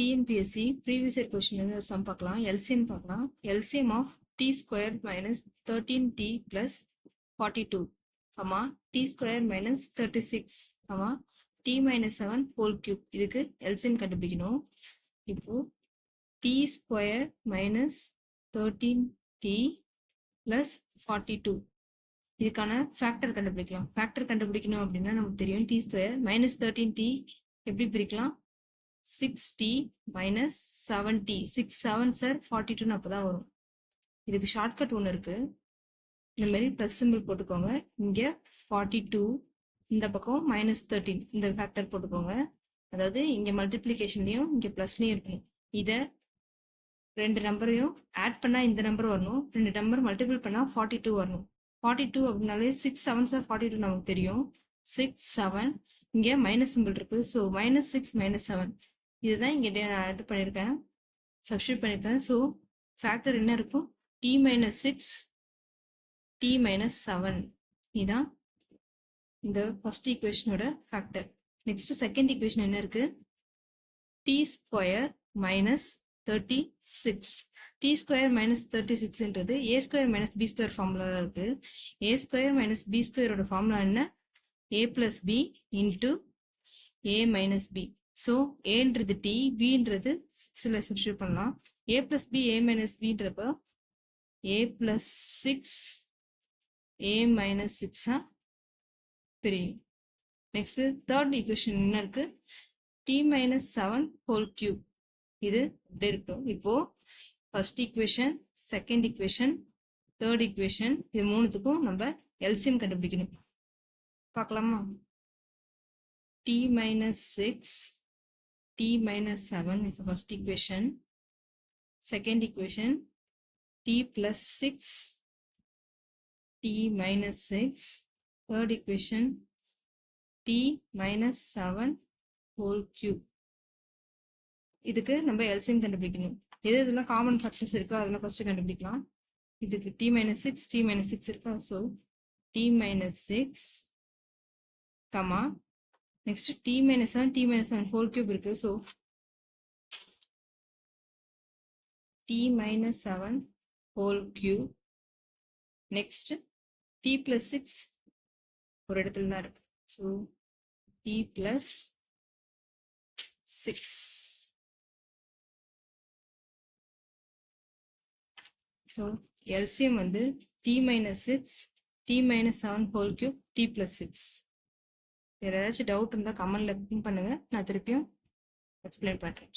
TNPSC previous year question ஒரு sum பார்க்கலாம். LCM பார்க்கலாம். LCM of t square minus thirteen t plus forty two comma t square minus thirty six comma t minus seven whole cube இதுக்கு LCM கண்டுபிடிக்கணும். இப்போ t square minus thirteen t plus forty two இதுக்கான factor கண்டுபிடிக்கலாம். Factor கண்டுபிடிக்கணும் அப்படின்னா நமக்கு தெரியும். T square minus thirteen t எப்படி பிரிக்கலாம்? Six t minus seven t six seven sir forty டூன்னு அப்போ தான் வரும். இதுக்கு ஷார்ட்கட் ஒன்று இருக்கு. இந்த மாதிரி ப்ளஸ் சிம்பிள் போட்டுக்கோங்க. இங்கே ஃபார்ட்டி டூ இந்த பக்கம் மைனஸ் தேர்ட்டின் இந்த ஃபேக்டர் போட்டுக்கோங்க. அதாவது இங்கே மல்டிப்ளிகேஷன்லையும் இங்கே ப்ளஸ்லையும் இருக்கணும். இதை ரெண்டு நம்பரையும் ஆட் பண்ணால் இந்த நம்பர் வரணும். ரெண்டு நம்பர் மல்டிபிள் பண்ணால் ஃபார்ட்டி டூ வரணும். ஃபார்ட்டி டூ அப்படின்னாலே six seven sir forty two நமக்கு தெரியும். சிக்ஸ் செவன் இங்கே மைனஸ் சிம்பிள் இருக்குது so minus six minus seven இதுதான் இங்கே நான் இது பண்ணியிருக்கேன். சப்ஸ்டியூட் பண்ணியிருக்கேன். ஸோ ஃபேக்டர் என்ன இருக்கும் t minus six t minus seven இதுதான் இந்த ஃபர்ஸ்ட் ஈக்குவேஷனோட ஃபேக்டர் நெக்ஸ்ட் செகண்ட் ஈக்குவேஷன் என்ன இருக்கு? T square minus thirty six t square minus thirty சிக்ஸ்ன்றது a square minus b square formula இருக்கு. ஏ ஸ்கொயர் மைனஸ் பி ஸ்கொயரோட formula என்ன? A plus b into a minus b so ஏன்றது t பின்றது சிக்ஸில் substitute பண்ணலாம். A plus b a minus பின்றப்ப a plus six a minus சிக்ஸாக பிரியும். Next third equation என்ன இருக்கு? T minus seven whole cube இது இப்படி இருக்கட்டும். இப்போ first equation second equation third equation இது மூணுத்துக்கும் நம்ம எல்சியம் கண்டுபிடிக்கணும். பார்க்கலாமா? T minus six t minus seven is first equation second equation t plus six t minus six third equation t minus seven whole cube இதுக்கு நம்ம LCM கண்டுபிடிக்கணும். எது இதெல்லாம் காமன் ஃபேக்டர்ஸ் இருக்கோ அதெல்லாம் ஃபர்ஸ்ட் கண்டுபிடிக்கலாம். இதுக்கு t minus six t minus six இருக்கா? So t minus six comma next t minus seven t minus seven whole cube இருக்கு. So t minus seven whole cube next t plus six ஒரு இடத்துல தான் இருக்கு. So t plus six so LCM வந்து t minus six t minus seven whole cube t plus six வேறு ஏதாச்சும் doubt இருந்தால் கமெண்ட்ல பின் பண்ணுங்க. நான் திருப்பியும் எக்ஸ்பிளைன் பண்ணுறேன்